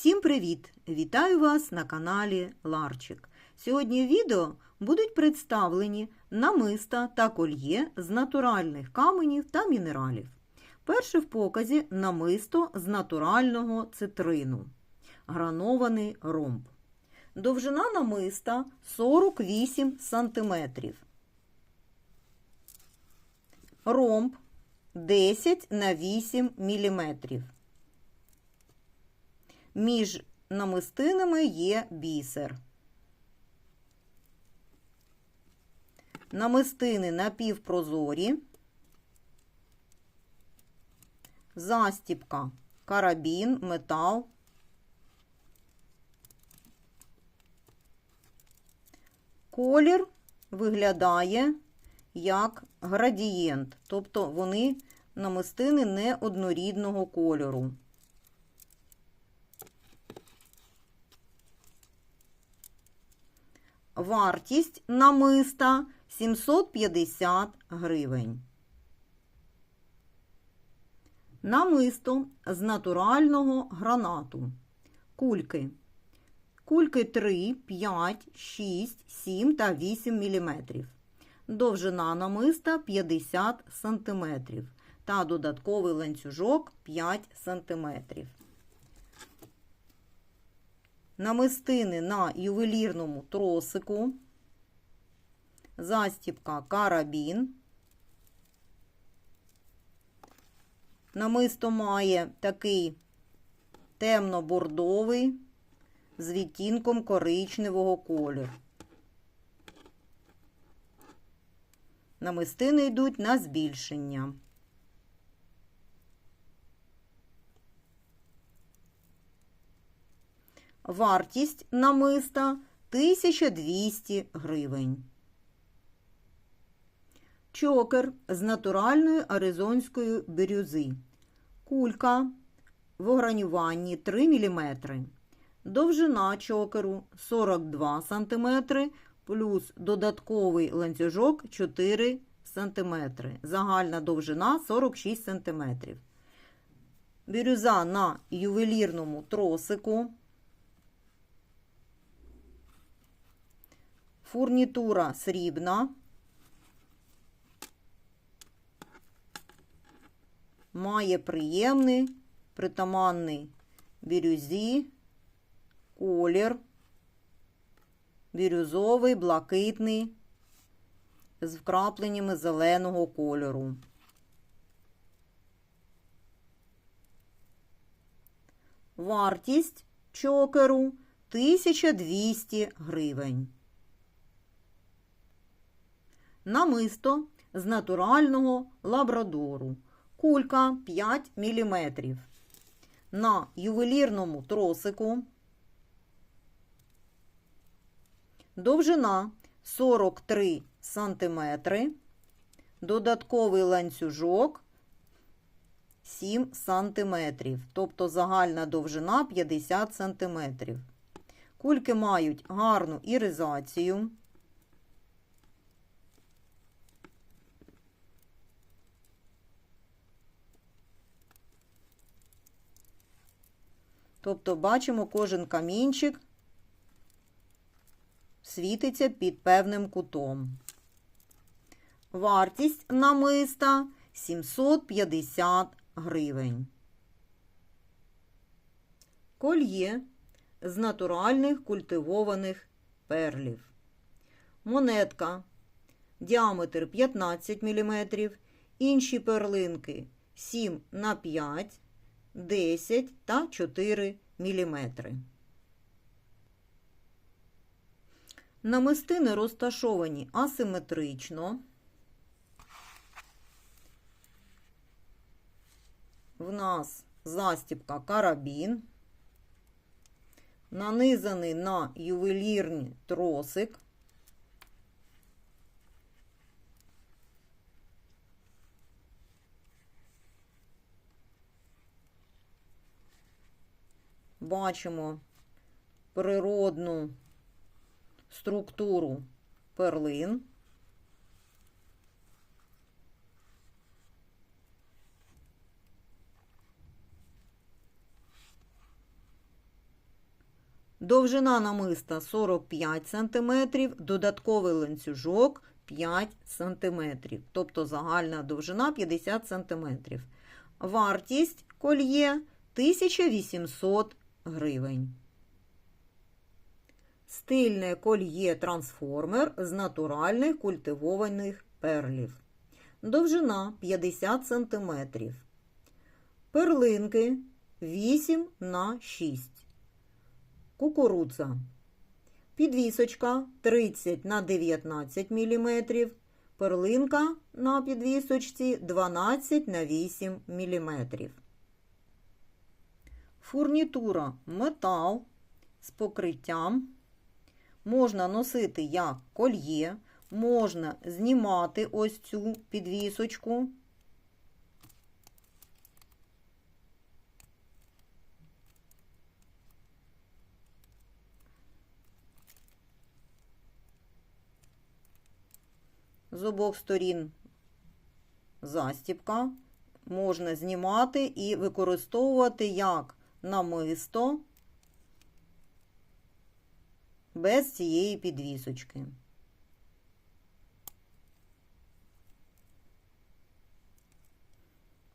Всім привіт! Вітаю вас на каналі Ларчик. Сьогодні в відео будуть представлені намиста та кольє з натуральних каменів та мінералів. Перше в показі намисто з натурального цитрину. Гранований ромб. Довжина намиста 48 см. Ромб 10 на 8 мм. Між намистинами є бісер. Намистини напівпрозорі. Застіпка, карабін, метал. Колір виглядає як градієнт, тобто вони намистини не однорідного кольору. Вартість намиста 750 гривень. Намисто з натурального гранату. Кульки. Кульки 3, 5, 6, 7 та 8 мм. Довжина намиста 50 см та додатковий ланцюжок 5 см. Намистини на ювелірному тросику, застіпка карабін. Намисто має такий темно-бордовий з відтінком коричневого кольору. Намистини йдуть на збільшення. Вартість намиста 1200 гривень. Чокер з натуральної аризонської бірюзи. Кулька в огранюванні 3 мм. Довжина чокеру 42 см плюс додатковий ланцюжок 4 см. Загальна довжина 46 см. Бірюза на ювелірному тросику. Фурнітура срібна. Має приємний, притаманний бірюзі, колір, бірюзовий, блакитний, з вкрапленнями зеленого кольору. Вартість чокеру 1200 гривень. Намисто з натурального лабрадору. Кулька 5 мм. На ювелірному тросику. Довжина 43 см. Додатковий ланцюжок 7 см. Тобто загальна довжина 50 см. Кульки мають гарну іризацію. Тобто бачимо, кожен камінчик світиться під певним кутом. Вартість намиста 750 гривень. Кольє з натуральних культивованих перлів. Монетка. Діаметр 15 мм. Інші перлинки 7 на 5 10 та 4 мм. Намистини розташовані асиметрично. В нас застіпка карабін, нанизаний на ювелірний тросик. Бачимо природну структуру перлин. Довжина намиста 45 см, додатковий ланцюжок 5 см, тобто загальна довжина 50 см. Вартість кольє 1800 гривень. Стильне кольє трансформер з натуральних культивованих перлів. Довжина 50 см. Перлинки 8 на 6. Кукурудза. Підвісочка 30 на 19 мм. Перлинка на підвісочці 12 на 8 мм. Фурнітура метал з покриттям. Можна носити як кольє, можна знімати ось цю підвісочку. З обох сторін застіпка можна знімати і використовувати як намисто без цієї підвісочки.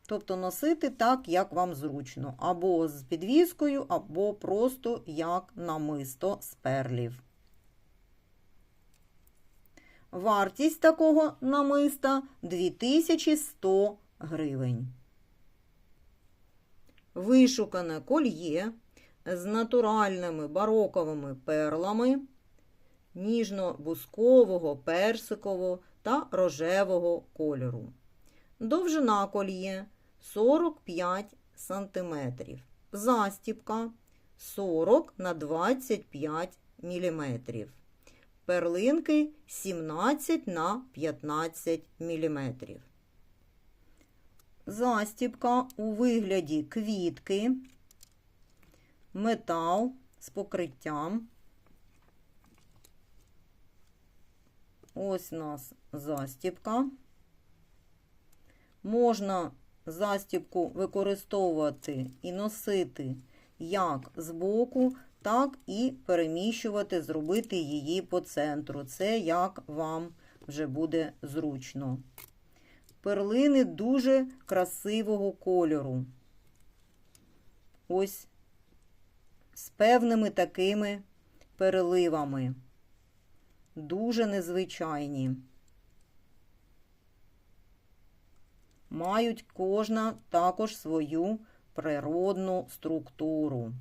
Тобто носити так, як вам зручно, або з підвіскою, або просто як намисто з перлів. Вартість такого намиста 2100 гривень. Вишукане кольє з натуральними бароковими перлами ніжно-бускового, персикового та рожевого кольору. Довжина кольє 45 см. Застіпка 40 на 25 мм. Перлинки 17 на 15 мм. Застіпка у вигляді квітки, метал з покриттям. Ось у нас застіпка. Можна застіпку використовувати і носити як збоку, так і переміщувати, зробити її по центру. Це як вам вже буде зручно. Перлини дуже красивого кольору. Ось з певними такими переливами. Дуже незвичайні. Мають кожна також свою природну структуру.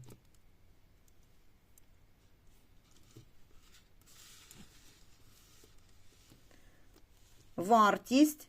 Вартість